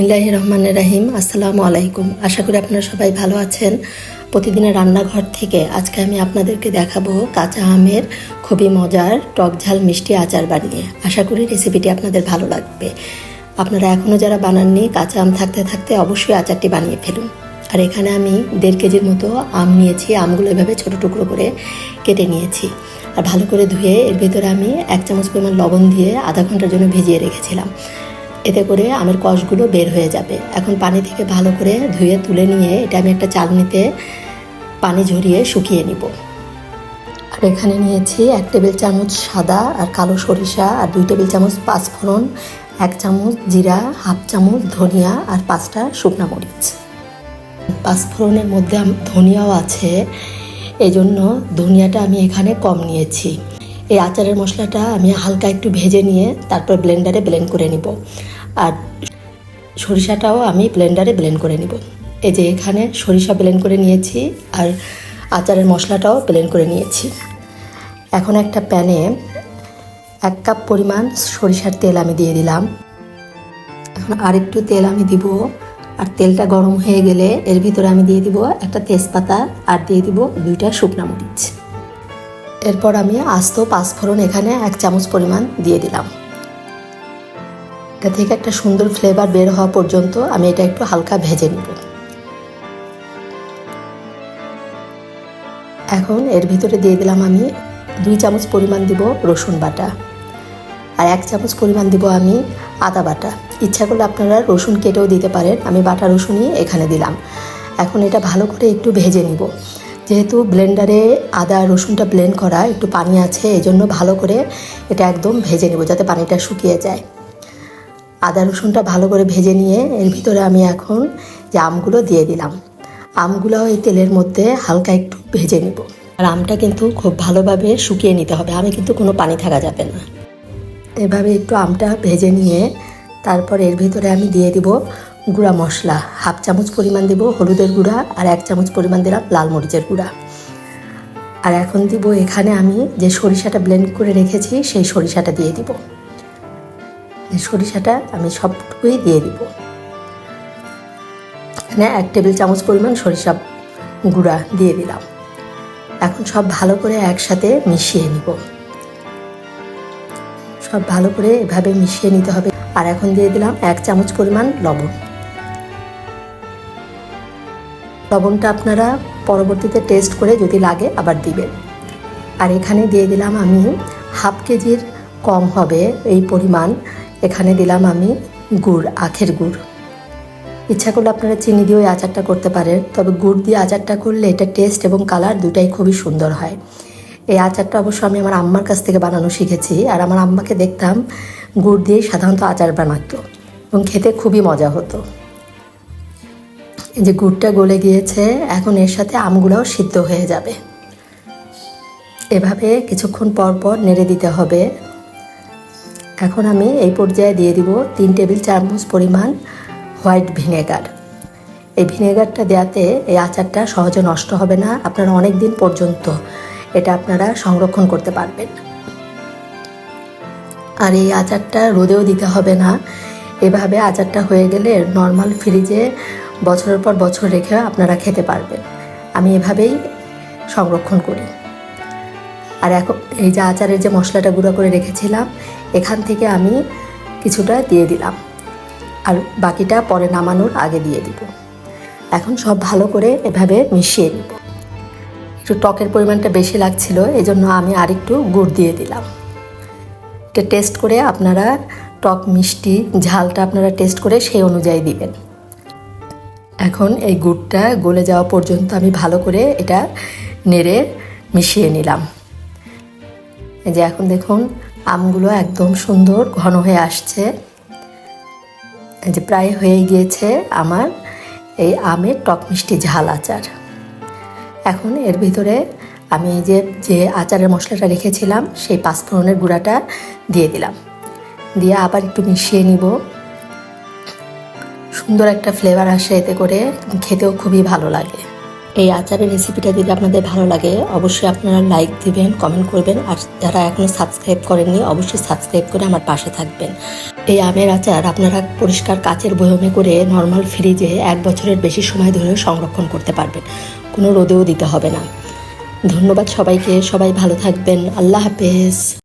বিসমিল্লাহ রহমান রাহিম আসসালামু আলাইকুম। আশা করি আপনারা সবাই ভালো আছেন। প্রতিদিনের রান্নাঘর থেকে আজকে আমি আপনাদেরকে দেখাবো কাঁচা আমের খুবই মজার টক ঝাল মিষ্টি আচার বানিয়ে। আশা করি রেসিপিটি আপনাদের ভালো লাগবে। আপনারা এখনও যারা বানাননি, কাঁচা আম থাকতে থাকতে অবশ্যই আচারটি বানিয়ে ফেলুন। আর এখানে আমি দেড় কেজির মতো আম নিয়েছি। আমগুলো এভাবে ছোটো টুকরো করে কেটে নিয়েছি। আর ভালো করে ধুয়ে এর ভিতরে আমি এক চামচ পরিমাণ লবণ দিয়ে আধা ঘণ্টার জন্য ভিজিয়ে রেখেছিলাম। এতে করে আমের কষগুলো বের হয়ে যাবে। এখন পানি থেকে ভালো করে ধুয়ে তুলে নিয়ে এটা আমি একটা চালনিতে পানি ঝরিয়ে শুকিয়ে নিব। আর এখানে নিয়েছি এক টেবিল চামচ সাদা আর কালো সরিষা আর দুই টেবিল চামচ পাঁচফোড়ন, এক চামচ জিরা, হাফ চামচ ধনিয়া আর পাঁচটা শুকনা মরিচ। পাঁচফোড়নের মধ্যে ধনিয়াও আছে এই জন্য ধনিয়াটা আমি এখানে কম নিয়েছি। এই আচারের মশলাটা আমি হালকা একটু ভেজে নিয়ে তারপর ব্লেন্ডারে ব্লেন্ড করে নিব। আর সরিষাটাও আমি ব্লেন্ডারে ব্লেন্ড করে নিব। এই যে এখানে সরিষা ব্লেন্ড করে নিয়েছি আর আচারের মশলাটাও ব্লেন্ড করে নিয়েছি। এখন একটা প্যানে এক কাপ পরিমাণ সরিষার তেল আমি দিয়ে দিলাম। এখন আরেকটু তেল আমি দিব আর তেলটা গরম হয়ে গেলে এর ভিতরে আমি দিয়ে দিব একটা তেজপাতা আর দিয়ে দিব দুইটা শুকনা মরিচ। এরপর আমি আস্ত পাঁচফোড়ন এখানে এক চামচ পরিমাণ দিয়ে দিলাম। এটা থেকে একটা সুন্দর ফ্লেভার বের হওয়া পর্যন্ত আমি এটা একটু হালকা ভেজে নেব। এখন এর ভিতরে দিয়ে দিলাম আমি দুই চামচ পরিমাণ দিব রসুন বাটা আর এক চামচ পরিমাণ দিব আমি আদা বাটা। ইচ্ছা করলে আপনারা রসুন কেটেও দিতে পারেন। আমি বাটা রসুনই এখানে দিলাম। এখন এটা ভালো করে একটু ভেজে নিব। যেহেতু ব্লেন্ডারে আদা রসুনটা ব্লেন্ড করা একটু পানি আছে এই জন্য ভালো করে এটা একদম ভেজে নেব যাতে পানিটা শুকিয়ে যায়। আদা রসুনটা ভালো করে ভেজে নিয়ে এর ভিতরে আমি এখন যে আমগুলো দিয়ে দিলাম আমগুলো এই তেলের মধ্যে হালকা একটু ভেজে নিব। আর আমটা কিন্তু খুব ভালোভাবে শুকিয়ে নিতে হবে, আমে কিন্তু কোনো পানি থাকা যাবে না। এভাবে একটু আমটা ভেজে নিয়ে তারপর এর ভিতরে আমি দিয়ে দিব গুঁড়া মশলা। হাফ চামচ পরিমাণ দিব হলুদের গুঁড়া আর এক চামচ পরিমাণ দিলাম লাল মরিচের গুঁড়া। আর এখন দিব এখানে আমি যে সরিষাটা ব্লেন্ড করে রেখেছি, সেই সরিষাটা দিয়ে দিব। সরিষাটা আমি সবটুকুই দিয়ে দিব। এখানে এক টেবিল চামচ পরিমাণ সরিষা গুঁড়া দিয়ে দিলাম। এখন সব ভালো করে একসাথে মিশিয়ে নিব। সব ভালো করে এভাবে মিশিয়ে নিতে হবে। আর এখন দিয়ে দিলাম এক চামচ পরিমাণ লবণ। লবণটা আপনারা পরবর্তীতে টেস্ট করে যদি লাগে আবার দিবেন। আর এখানে দিয়ে দিলাম আমি হাফ কেজির কম হবে এই পরিমাণ এখানে দিলাম আমি গুড়, আখের গুড়। ইচ্ছা করলে আপনারা চিনি দিয়েও আচারটা করতে পারেন, তবে গুড় দিয়ে আচারটা করলে এটা টেস্ট এবং কালার দুটাই খুবই সুন্দর হয়। এই আচারটা অবশ্য আমি আমার আম্মার কাছ থেকে বানানো শিখেছি, আর আমার আম্মাকে দেখতাম গুড় দিয়েই সাধারণত আচার বানাতো এবং খেতে খুবই মজা হতো। এই যে গুড়টা গলে গিয়েছে, এখন এর সাথে আমগুলোও সিদ্ধ হয়ে যাবে। এভাবে কিছুক্ষণ পর পর নেড়ে দিতে হবে। এখন আমি এই পর্যায়ে দিয়ে দিব তিন টেবিল চামচ পরিমাণ হোয়াইট ভিনেগার। এই ভিনেগারটা দেওয়াতে এই আচারটা সহজে নষ্ট হবে না, আপনারা অনেক দিন পর্যন্ত এটা আপনারা সংরক্ষণ করতে পারবেন। আর এই আচারটা রোদেও দিতে হবে না। এভাবে আচারটা হয়ে গেলে নর্মাল ফ্রিজে বছরের পর বছর রেখে আপনারা খেতে পারবেন। আমি এভাবেই সংরক্ষণ করি। আর এখন এই যে আচারের যে মশলাটা গুঁড়ো করে রেখেছিলাম, এখান থেকে আমি কিছুটা দিয়ে দিলাম। আর বাকিটা পরে নামানোর আগে দিয়ে দিব। এখন সব ভালো করে এভাবে মিশিয়ে নিব। একটু টকের পরিমাণটা বেশি লাগছিল এই জন্য আমি আরেকটু গুড় দিয়ে দিলাম। এটা টেস্ট করে আপনারা টক মিষ্টি ঝালটা আপনারা টেস্ট করে সেই অনুযায়ী দিবেন। এখন এই গুড়টা গলে যাওয়া পর্যন্ত আমি ভালো করে এটা নেড়ে মিশিয়ে নিলাম। এই যে এখন দেখুন, আমগুলো একদম সুন্দর ঘন হয়ে আসছে। এই যে প্রায় হয়ে গিয়েছে আমার এই আমের টক মিষ্টি ঝাল আচার। এখন এর ভিতরে আমি এই যে যে আচারের মশলাটা রেখেছিলাম, সেই পাঁচফোড়নের গুঁড়াটা দিয়ে দিলাম। দিয়ে আবার একটু মিশিয়ে নিব। সুন্দর একটা ফ্লেভার আসে এতে করে, খেতেও খুবই ভালো লাগে। এই আচারের রেসিপিটা যদি আপনাদের ভালো লাগে, অবশ্যই আপনারা লাইক দিবেন কমেন্ট করবেন। আর যারা এখনও সাবস্ক্রাইব করেননি, অবশ্যই সাবস্ক্রাইব করে আমার পাশে থাকবেন। এই আমের আচার আপনারা পরিষ্কার কাচের বয়মে করে নর্মাল ফ্রিজে এক বছরের বেশি সময় ধরে সংরক্ষণ করতে পারবেন। কোনো রোদেও দিতে হবে না। ধন্যবাদ সবাইকে, সবাই ভালো থাকবেন। আল্লাহ হাফেজ।